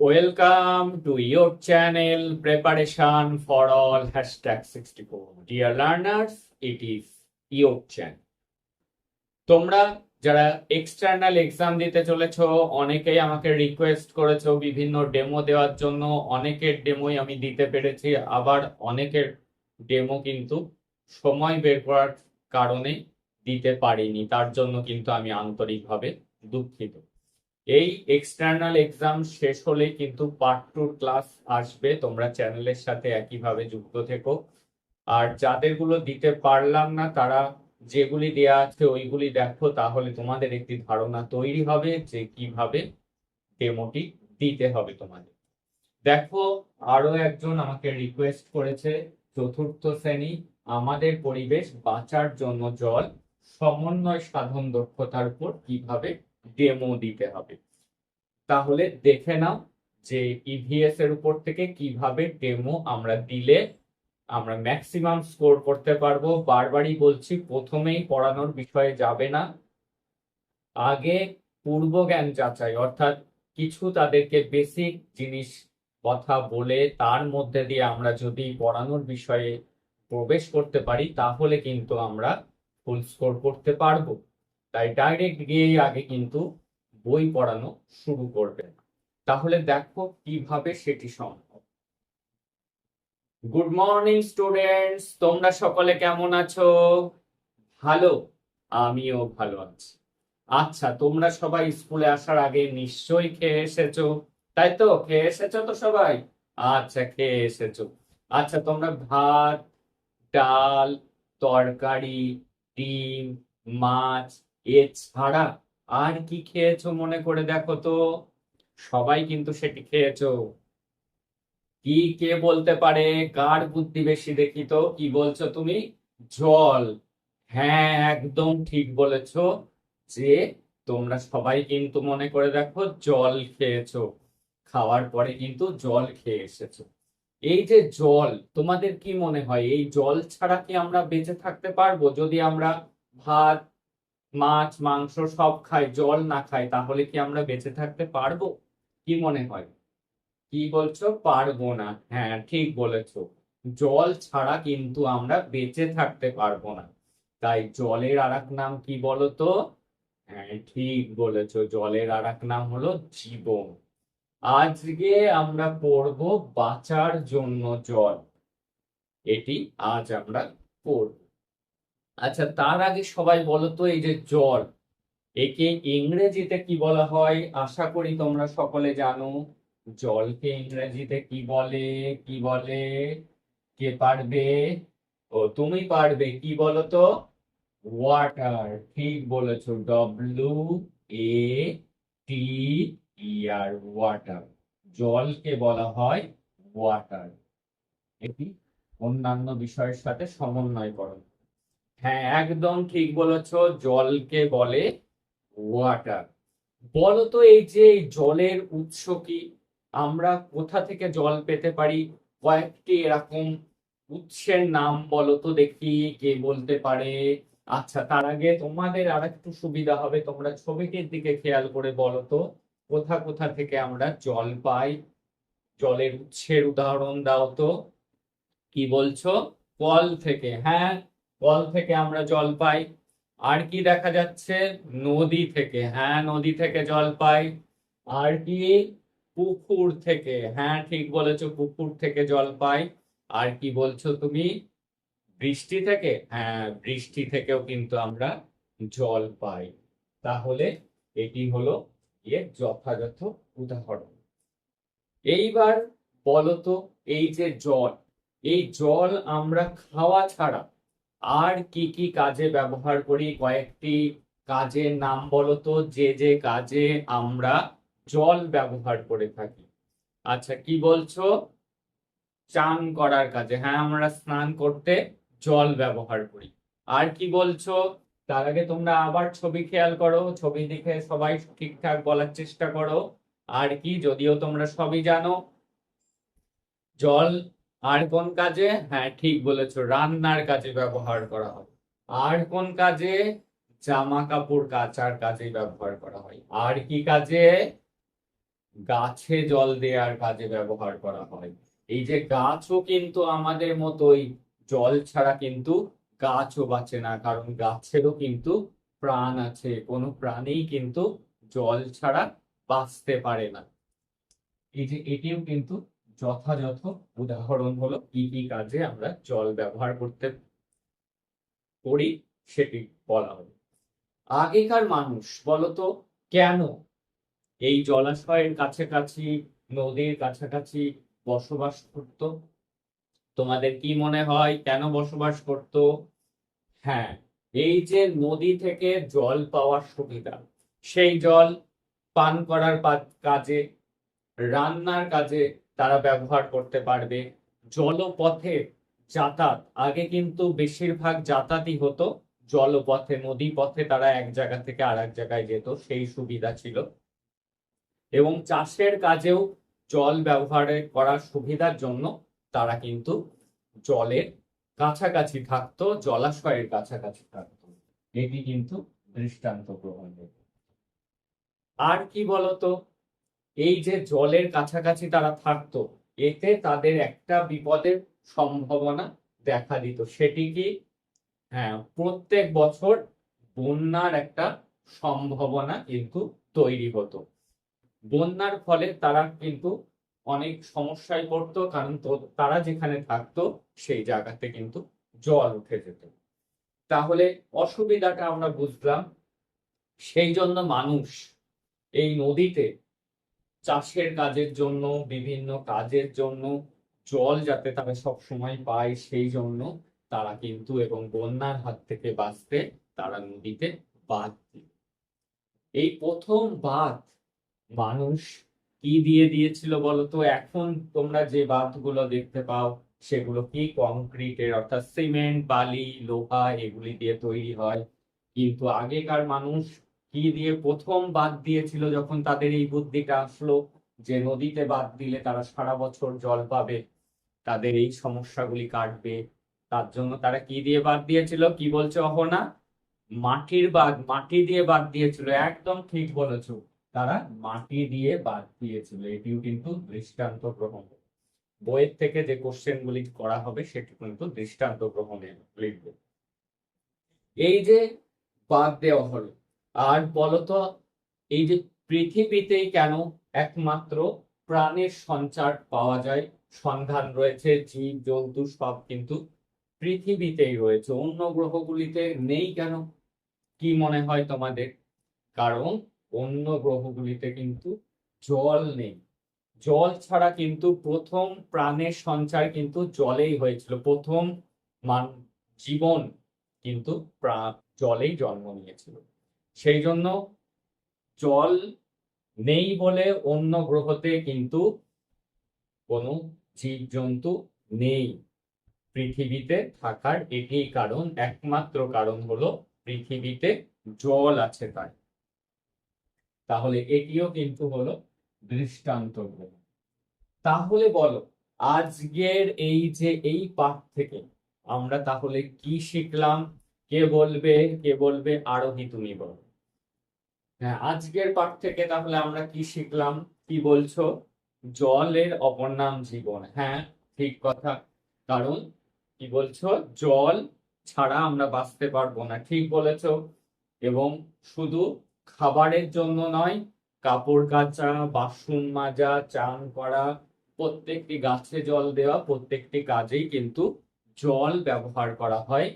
Welcome to your channel Preparation for All hashtag 64. Dear learners, it is your channel. তোমরা যারা external exam দিতে চলেছো অনেকেই আমাকে রিকোয়েস্ট করেছ বিভিন্ন ডেমো দেওয়ার জন্য অনেকের ডেমোই আমি দিতে পেরেছি আবার অনেকের ডেমো কিন্তু সময় বের করার কারণে দিতে পারিনি তার জন্য কিন্তু আমি আন্তরিকভাবে দুঃখিত এই এক্সটার্নাল এক্সাম শেষ হলে কিন্তু পার্ট টুর ক্লাস আসবে। তোমরা চ্যানেলের সাথে একইভাবে যুক্ত থেকো। আর যাদেরগুলো দিতে পারলাম না, তারা যেগুলি দেয়া আছে ওইগুলি দেখো, তাহলে তোমাদের একটি ধারণা তৈরি হবে যে কীভাবে ডেমোটি দিতে হবে তোমাদের। দেখো, আরও একজন আমাকে রিকোয়েস্ট করেছে, চতুর্থ শ্রেণি, আমাদের পরিবেশ বাঁচার জন্য জল, সমন্বয় সাধন দক্ষতার উপর কীভাবে ডেমো দিতে হবে। তাহলে দেখে নাও যে ইভিএস এর উপর থেকে কীভাবে ডেমো আমরা দিলে আমরা ম্যাক্সিমাম স্কোর করতে পারব। বারবারই বলছি, প্রথমেই পড়ানোর বিষয়ে যাবে না। আগে পূর্ব জ্ঞান যাচাই, অর্থাৎ কিছু তাদেরকে বেসিক জিনিস কথা বলে তার মধ্যে দিয়ে আমরা যদি পড়ানোর বিষয়ে প্রবেশ করতে পারি, তাহলে কিন্তু আমরা ফুল স্কোর করতে পারব। তাই ডাইরেক্ট গিয়েই আগে কিন্তু বই পড়ানো শুরু করবে। না তাহলে দেখো কীভাবে সেটি সম্ভব। গুড মর্নিং স্টুডেন্টস তোমরা সকলে কেমন আছো? ভালো? আমিও ভালো আছি। আচ্ছা তোমরা সবাই স্কুলে আসার আগে নিশ্চয়ই খেয়ে এসেছ। তাই তো? খেয়ে এসেছ তো সবাই? আচ্ছা খেয়ে এসেছ। আচ্ছা তোমরা ভাত, ডাল, তরকারি, ডিম, মাছ, এছাড়া আর কি খেয়েছো মনে করে দেখো তো? সবাই কিন্তু সেটি খেয়েছো। কি কে বলতে পারে? কার বুদ্ধি বেশি দেখি তো? কি বলছো তুমি? জল। হ্যাঁ একদম ঠিক বলেছ যে তোমরা সবাই কিন্তু মনে করে দেখো জল খেয়েছো। খাওয়ার পরে কিন্তু জল খেয়ে এসেছ। এই যে জল, তোমাদের কি মনে হয়? এই জল ছাড়া কি আমরা বেঁচে থাকতে পারব? যদি আমরা ভাত মাছ, মাংস সব খাই, জল না খাই, তাহলে কি আমরা বেঁচে থাকতে পারব? কি মনে হয়? কি বলছো? পারব না। হ্যাঁ ঠিক বলেছ। জল ছাড়া কিন্তু আমরা বেঁচে থাকতে পারব না। তাই জলের আর নাম কি বলতো? হ্যাঁ ঠিক বলেছ। জলের আর নাম হলো জীবন। আজকে আমরা পড়ব বাঁচার জন্য জল। এটি আজ আমরা পড়ব। আচ্ছা তার আগে সবাই বলো তো এই যে জল একে ইংরেজিতে কি বলা হয়? আশা করি তোমরা সকলে জানো। জলকে ইংরেজিতে কি বলে? কি বলে? কে পারবে? ও, তুমি পারবে। কি বলো তো ওয়াটার, ঠিক বলেছ। W A T E R water. জলকে বলা হয় ওয়াটার। এটি অন্যান্য বিষয়ের সাথে সমন্বয়করণ হ্যাঁ একদম ঠিক বলেছ। জলকে বলে ওয়াটার বলো তো এই যে জলের উৎস কি? আমরা কোথা থেকে জল পেতে পারি? কয়েকটি এরকম উৎসের নাম বলো তো দেখি, কে বলতে পারে? আচ্ছা তার আগে তোমাদের আর একটু সুবিধা হবে। তোমরা ছবিটির দিকে খেয়াল করে বলো তো কোথা কোথা থেকে আমরা জল পাই? জলের উৎসের উদাহরণ দাও তো। কি বলছো? কল থেকে। হ্যাঁ কল থেকে আমরা জল পাই। আর কি দেখা যাচ্ছে? নদী থেকে। হ্যাঁ নদী থেকে জল পাই। আর কি? পুকুর থেকে। হ্যাঁ ঠিক বলেছ, পুকুর থেকে জল পাই। আর কি বলছো তুমি? বৃষ্টি থেকে? হ্যাঁ বৃষ্টি থেকেও কিন্তু আমরা জল পাই। তাহলে এটি হলো এর যথাযথ উদাহরণ। এইবার বলতো এই যে জল, এই জল আমরা খাওয়া ছাড়া আর কি কি কাজে ব্যবহার করি? কয়েকটি কাজের নাম বলতো যে যে কাজে আমরা জল ব্যবহার করে থাকি। আচ্ছা কি বলছো? চান করার কাজে হ্যাঁ আমরা স্নান করতে জল ব্যবহার করি। আর কি বলছো? তার আগে তোমরা আবার ছবি খেয়াল করো, ছবি দেখে সবাই ঠিকঠাক বলার চেষ্টা করো। আর কি, যদিও তোমরা সবই জানো, জল আর কোন কাজে? হ্যাঁ ঠিক বলেছ, রান্নার কাজে ব্যবহার করা হয়। আর কোন কাজে? জামা কাপড় কাচার কাজে ব্যবহার করা হয়। আর কি কাজে? গাছে জল দেওয়ার কাজে ব্যবহার করা হয়। এই যে গাছও কিন্তু আমাদের মতোই, জল ছাড়া কিন্তু গাছও বাঁচে না, কারণ গাছেরও কিন্তু প্রাণ আছে। কোনো প্রাণেই কিন্তু জল ছাড়া বাঁচতে পারে না। এই যে এটিও কিন্তু যথাযথ উদাহরণ হলো কি কি কাজে আমরা জল ব্যবহার করতে করি সেটি বলা হলো। আগেকার মানুষ বলতো, কেন? এই জলাশয়ের কাছাকাছি, নদীর কাছাকাছি বসবাস করত? তোমাদের কি মনে হয় কেন বসবাস করত? হ্যাঁ এই যে নদী থেকে জল পাওয়ার সুবিধা, সেই জল পান করার কাজে, রান্নার কাজে তারা ব্যবহার করতে পারবে। জলপথে যাতায়াত, আগে কিন্তু বেশিরভাগ যাতায়াতই হতো জলপথে নদী পথে তারা এক জায়গা থেকে আর এক জায়গায় যেত, সেই সুবিধা ছিল। এবং চাষের কাজেও জল ব্যবহার করার সুবিধার জন্য তারা কিন্তু জলের কাছাকাছি থাকতো, জলাশয়ের কাছাকাছি থাকতো। এটি কিন্তু দৃষ্টান্ত গ্রহণ আর কি বলতো? এই যে জলের কাছাকাছি তারা থাকতো, এতে তাদের একটা বিপদের সম্ভাবনা দেখা দিত। সেটি কি? হ্যাঁ প্রত্যেক বছর বন্যার একটা সম্ভাবনা কিন্তু তৈরি হতো। বন্যার ফলে তারা কিন্তু অনেক সমস্যায় পড়তো, কারণ তারা যেখানে থাকতো, সেই জায়গাতে কিন্তু জল উঠে যেত। তাহলে অসুবিধাটা আমরা বুঝলাম। সেই জন্য মানুষ এই নদীতে চাষের কাজের জন্য, বিভিন্ন কাজের জন্য, জল যাতে তারা সব সময় পায় সেই জন্য তারা কিন্তু এবং বন্যার হাত থেকে বাঁচতে তারা নদীতে বাঁধ দিল এই প্রথম বাঁধ মানুষ কি দিয়ে দিয়েছিল বলতো? এখন তোমরা যে বাঁধগুলো দেখতে পাও, সেগুলো কি কংক্রিটের অর্থাৎ সিমেন্ট, বালি, লোহা এগুলি দিয়ে তৈরি হয়। কিন্তু আগেকার মানুষ কি দিয়ে প্রথম বাঁধ দিয়েছিল যখন তাদের এই বুদ্ধিটা আসলো? যে নদীতে বাদ দিলে তারা সারা বছর জল পাবে, তাদের এই সমস্যাগুলি কাটবে। তার জন্য তারা কি দিয়ে বাদ দিয়েছিল? কি বলছে অহনা? মাটির বাদ মাটি দিয়ে বাদ দিয়েছিল। একদম ঠিক বলেছ। তারা মাটি দিয়ে বাদ দিয়েছিল। এটিও কিন্তু দৃষ্টান্ত গ্রহণ। বইয়ের থেকে যে কোশ্চেন গুলি করা হবে, সেটি কিন্তু দৃষ্টান্ত গ্রহণে লিখবে এই যে বাদ দেওয়া হলো আর বলতো, এই যে পৃথিবীতেই কেন একমাত্র প্রাণের সঞ্চার পাওয়া যায়? সন্ধান রয়েছে, জীব, জন্তু, সব কিন্তু পৃথিবীতেই রয়েছে। অন্য গ্রহগুলিতে নেই কেন? কি মনে হয় তোমাদের? কারণ অন্য গ্রহগুলিতে কিন্তু জল নেই। জল ছাড়া কিন্তু প্রথম প্রাণের সঞ্চার কিন্তু জলেই হয়েছিল। প্রথম মান, জীবন কিন্তু জলেই জন্ম নিয়েছিল। সেই জন্য জল নেই বলে অন্য গ্রহতে কিন্তু কোনো জীবজন্তু নেই। পৃথিবীতে থাকার এটি কারণ, একমাত্র কারণ হলো পৃথিবীতে জল আছে তাই। তাহলে এটিও কিন্তু হলো দৃষ্টান্ত গ্রহ। তাহলে বলো, আজকের এই যে এই পাঠ থেকে আমরা তাহলে কি শিখলাম? কে বলবে? কে বলবে? আরোহী তুমি বলো। হ্যাঁ আজকের পাঠ থেকে তাহলে আমরা কি শিখলাম? কি বলছো? জলের অপর নাম জীবন। হ্যাঁ ঠিক কথা। কারণ কি বলছো? জল ছাড়া আমরা বাঁচতে পারব না, ঠিক বলেছ। এবং শুধু খাবারের জন্য নয়, কাপড় কাচা, বাসন মাজা, চান করা, প্রত্যেকটি গাছে জল দেওয়া, প্রত্যেকটি কাজেই কিন্তু জল ব্যবহার করা হয়।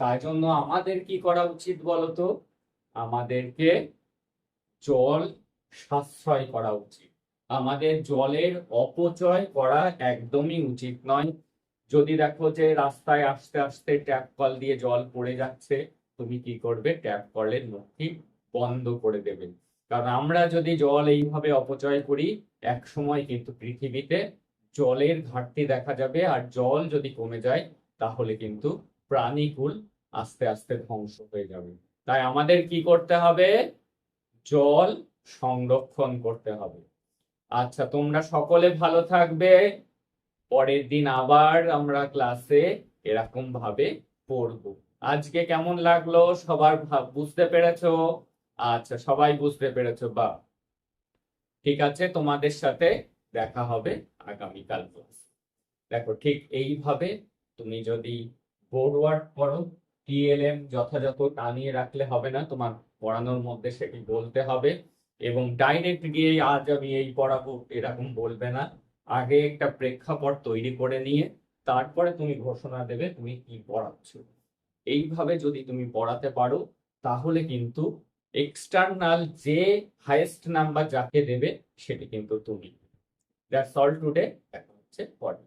তাই জন্য আমাদের কি করা উচিত বলতো? আমাদেরকে জল সাশ্রয় করা উচিত। আমাদের জলের অপচয় করা একদমই উচিত নয়। যদি দেখো যে রাস্তায় আসতে আসতে ট্যাপ কল দিয়ে জল পড়ে যাচ্ছে, তুমি কি করবে? ট্যাপ কলের মুখটি বন্ধ করে দেবে। কারণ আমরা যদি জল এইভাবে অপচয় করি এক সময় কিন্তু পৃথিবীতে জলের ঘাটতি দেখা যাবে। আর জল যদি কমে যায়, তাহলে কিন্তু প্রাণীকুল আস্তে আস্তে ধ্বংস হয়ে যাবে। তাই আমাদের কি করতে হবে? জল সংরক্ষণ করতে হবে। আচ্ছা তোমরা সকলে ভালো থাকবে। পরের দিন আবার আমরা ক্লাসে এরকম ভাবে পড়ব। আজকে কেমন লাগল? সবার বুঝতে পেরেছ? আচ্ছা সবাই বুঝতে পেরেছ? বা, ঠিক আছে, তোমাদের সাথে দেখা হবে আগামীকাল ক্লাস দেখো, ঠিক এইভাবে তুমি যদি বোর্ড ওয়ার্ক করো টিএলএম যথাযথ টানিয়ে রাখলে হবে না, তোমার পড়ানোর মধ্যে সেটি বলতে হবে এবং ডাইরেক্ট গিয়ে আজ আমি এই পড়াবো, এরকম বলবে না। আগে একটা প্রেক্ষাপট তৈরি করে নিয়ে তারপরে তুমি ঘোষণা দেবে তুমি কি পড়াচ্ছ। এইভাবে যদি তুমি পড়াতে পারো, তাহলে কিন্তু এক্সটার্নাল যে হাইয়েস্ট নাম্বার যাকে দেবে, সেটি কিন্তু তুমি। দ্যাটস অল টুডে হচ্ছে পরে